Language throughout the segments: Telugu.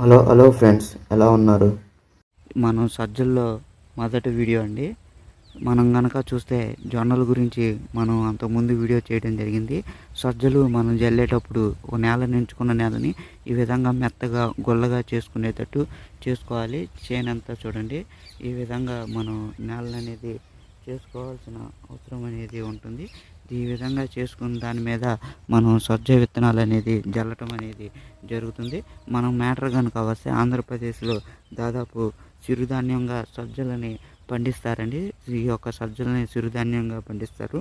హలో హలో ఫ్రెండ్స్ ఎలా ఉన్నారు? మనం సజ్జల్లో మొదటి వీడియో అండి. మనం గనక చూస్తే జొన్నల గురించి మనం అంతకుముందు వీడియో చేయడం జరిగింది. సజ్జలు మనం జల్లేటప్పుడు ఒక నేల నించుకున్న నేలని ఈ విధంగా మెత్తగా గుల్లగా చేసుకునేటట్టు చేసుకోవాలి. చేనంతా చూడండి. ఈ విధంగా మనం నేలనేది అనేది చేసుకోవాల్సిన అవసరం అనేది ఉంటుంది. ఈ విధంగా చేసుకున్న దాని మీద మనం సజ్జ విత్తనాలు అనేది జల్లటం అనేది జరుగుతుంది. మనం మ్యాటర్ కనుక వస్తే ఆంధ్రప్రదేశ్లో దాదాపు చిరుధాన్యంగా సజ్జలని పండిస్తారండి. ఈ యొక్క సజ్జలని చిరుధాన్యంగా పండిస్తారు.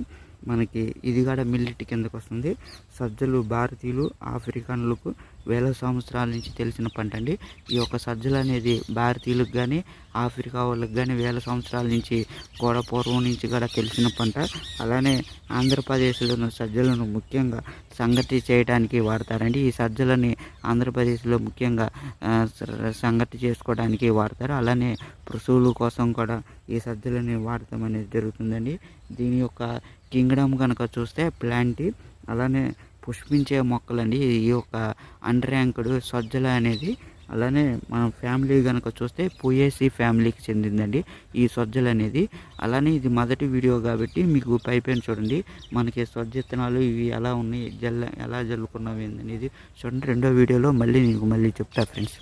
మనకి ఇది కూడా మిల్లెట్ కిందకు వస్తుంది సజ్జలు భారతీయులు ఆఫ్రికన్లకు వేల సంవత్సరాల నుంచి తెలిసిన పంట అండి ఈ యొక్క సజ్జలు అనేది భారతీయులకు కానీ ఆఫ్రికా వాళ్ళకి కానీ వేల సంవత్సరాల నుంచి కూడా పూర్వం నుంచి కూడా తెలిసిన పంట. అలానే ఆంధ్రప్రదేశ్లోని సజ్జలను ముఖ్యంగా సంగటి చేయడానికి వాడతారండి. ఈ సజ్జలని ఆంధ్రప్రదేశ్లో ముఖ్యంగా సంగతి సంగటి చేసుకోవడానికి వాడతారు. అలానే పశువుల కోసం కూడా ఈ సజ్జలని వాడటం అనేది జరుగుతుందండి. దీని యొక్క కింగ్డమ్ కనుక చూస్తే ప్లాంట్ అలానే పుష్పించే మొక్కలండి. ఈ యొక్క అండ్ర్యాంకుడు సజ్జల అనేది అలానే మన ఫ్యామిలీ కనుక చూస్తే పొయేసి ఫ్యామిలీకి చెందిందండి ఈ సజ్జలు అనేది. అలానే ఇది మొదటి వీడియో కాబట్టి మీకు పైపైన చూడండి. మనకి సజ్జ విత్తనాలు ఇవి ఎలా ఉన్నాయి జల్ల ఎలా జల్లుకున్నవి అనేది చూడండి. రెండో వీడియోలో మళ్ళీ మీకు మళ్ళీ చెప్తా ఫ్రెండ్స్.